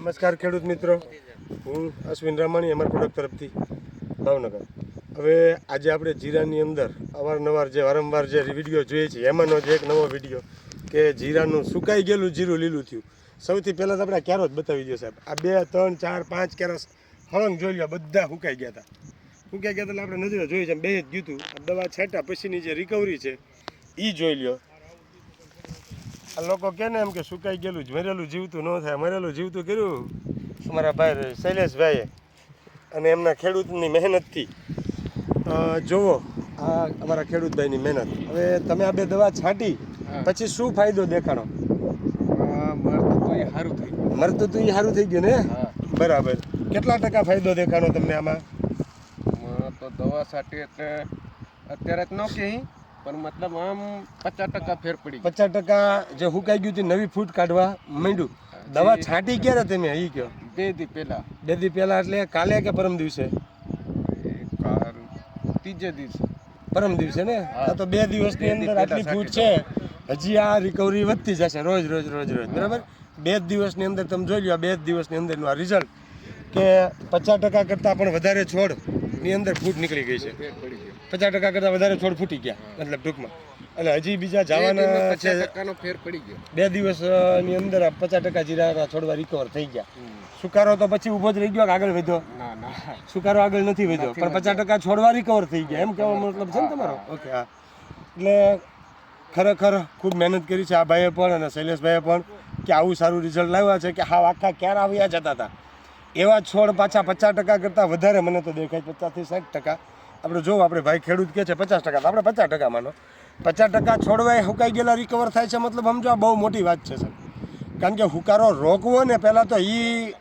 નમસ્કાર ખેડૂત મિત્રો. હું અશ્વિન રામાણી, અમારા પ્રોડક્ટ તરફથી ભાવનગર. હવે આજે આપણે જીરાની અંદર અવારનવાર જે વારંવાર જે વીડિયો જોઈએ છીએ, એમાંનો જ એક નવો વીડિયો કે જીરાનું સુકાઈ ગયેલું જીરું લીલું થયું. સૌથી પહેલાં તો આપણે ક્યારો જ બતાવી દો સાહેબ. આ બે, ત્રણ, ચાર, પાંચ કેરસ હળંગ જોઈ લો બધા સુકાઈ ગયા હતા સુકાઈ ગયા એટલે આપણે નજરે જોઈ છે બે જ ગયું હતું દવા છાંટા પછીની જે રિકવરી છે એ જોઈ લ્યો. આ લોકો કે ને એમ કે સુકાઈ ગયેલું જ મરેલું જીવતું ન થાય મરેલું જીવતું કર્યું. અમારા ભાઈ શૈલેષભાઈએ. અને એમના ખેડૂતની મહેનતથી. જુઓ આ અમારા ખેડૂતભાઈની મહેનત. હવે તમે આ બે દવા છાંટી પછી શું ફાયદો ગયું. મરતું તો એ સારું થઈ ગયું ને? બરાબર. કેટલા ટકા ફાયદો દેખાડો તમને આમાં? તો દવા છાંટી એટલે અત્યારે જ ન કહી. પણ મતલબ આમ પચાસ ટકા ફેર પડી પચાસ ટકા જે હુકાઈ ગયું તે નવી ફૂટ કાઢવા માંડ્યું. દવા છાંટી ક્યારે તમે એ કહો બે દી પહેલા. બે દી પહેલા એટલે કાલે કે પરમ દિવસે? ત્રીજે દિવસે. પરમ દિવસે ને? હા. આ તો બે દિવસની અંદર આટલી ફૂટ છે. હજી આ રિકવરી વધતી જશે રોજ રોજ રોજ રોજ. બરાબર? બે જ દિવસની અંદર તમે જોઈ લો આ બે જ દિવસની અંદરનું આ રિઝલ્ટ કે પચાસ ટકા કરતાં પણ વધારે છોડની અંદર ફૂટ નીકળી ગઈ છે. ફેર પડી ગયો. પચાસ ટકા કરતાં વધારે છોડ ફૂટી ગયા મતલબ ટૂંકમાં. એટલે હજી બીજા જવાના છે. ફેર પડી ગયો. બે દિવસની અંદર આ પચાસ ટકા જીરા છોડવા રિકવર થઈ ગયા. સુકારો તો પછી ઊભો જ રહી ગયો કે આગળ વધ્યો? સુકારો આગળ નથી વધ્યો પણ પચાસ ટકા છોડવા રિકવર થઈ ગયા. એમ કહેવા મતલબ છે ને તમારો? ઓકે હા. એટલે ખરેખર ખૂબ મહેનત કરી છે આ ભાઈએ પણ અને શૈલેષભાઈએ પણ કે આવું સારું રિઝલ્ટ લાવ્યા છે કે હા આખા ક્યારે આવ્યા જતા હતા. એવા છોડ પાછા પચાસ ટકા કરતાં વધારે મને તો દેખાય પચાસથી સાઠ ટકા. આપણે જો આપણે ભાઈ ખેડૂત કહે છે પચાસ ટકા તો આપણે પચાસ ટકા માનો. પચાસ ટકા છોડવાય હુકાઈ ગયેલા રિકવર થાય છે મતલબ સમજો આ બહુ મોટી વાત છે સર કારણ કે હુકારો રોકવો ને પહેલાં તો એ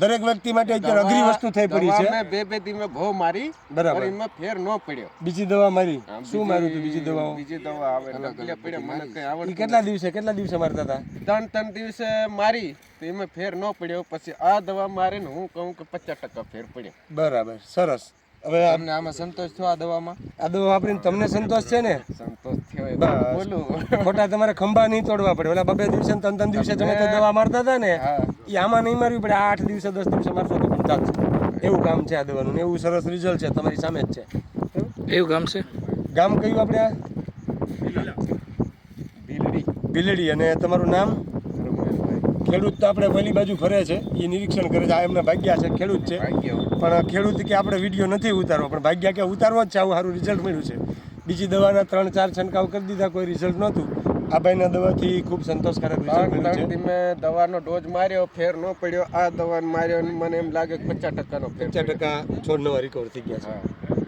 દરેક વ્યક્તિ માટે અત્યારે અઘરી વસ્તુ થઈ પડી છે. બે બે દી મેં બહુ મારી બરાબર. એમાં ફેર ન પડ્યો. બીજી દવા મારી? શું માર્યું તું બીજી દવાઓ? બીજી દવા આવે એટલે પડ્યા મને કઈ એ કેટલા દિવસે કેટલા દિવસે મારતા હતા? ત્રણ ત્રણ દિવસે મારી તો એમાં ફેર ન પડ્યો. પછી આ દવા મારીને હું કહું કે પચાસ ટકા ફેર પડ્યો. બરાબર સરસ. હવે તમને આમાં સંતોષ થયો આ દવામાં? આ દવા વાપરીને તમને સંતોષ છે ને? સંતોષ થયો. બોલું. ખોટા તમારે ખંભા નહીં તોડવા પડે. ઓલા બબે દિવસે ત્રણ ત્રણ દિવસે તમે તે દવા મારતા હતા ને એ આમાં નહીં મારવી પડે આઠ દિવસે દસ દિવસે મારશો તો પણ ચાલશે એવું કામ છે આ દવાનું એવું સરસ રિઝલ્ટ છે તમારી સામે જ છે. એવું ગામ છે? ગામ કયું આપણે આ? ભીલડી ભીલડી અને તમારું નામ? ખેડૂત તો આપણે પહેલી બાજુ ફરે છે એ નિરીક્ષણ કરે છે. આ એમના ભાગ્યા છે ખેડૂત છે. પણ ખેડૂત કે આપણે વીડિયો નથી ઉતારવો પણ ભાગ્યા કે ઉતારવો જ છે આવું સારું રિઝલ્ટ મળ્યું છે. બીજી દવાના ત્રણ ચાર છંટકાવ કરી દીધા કોઈ રિઝલ્ટ નહોતું. આ ભાઈના દવાથી ખૂબ સંતોષકારક રિઝલ્ટ મળ્યું છે. મેં દવાનો ડોઝ માર્યો ફેર ન પડ્યો. આ દવા માર્યો મને એમ લાગે કે પચાસ ટકાનો પચાસ ટકા છોડ નવા રિકવર થઈ ગયા છે.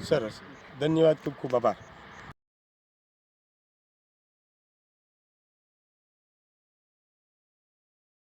સરસ. ધન્યવાદ ખૂબ ખૂબ આભાર.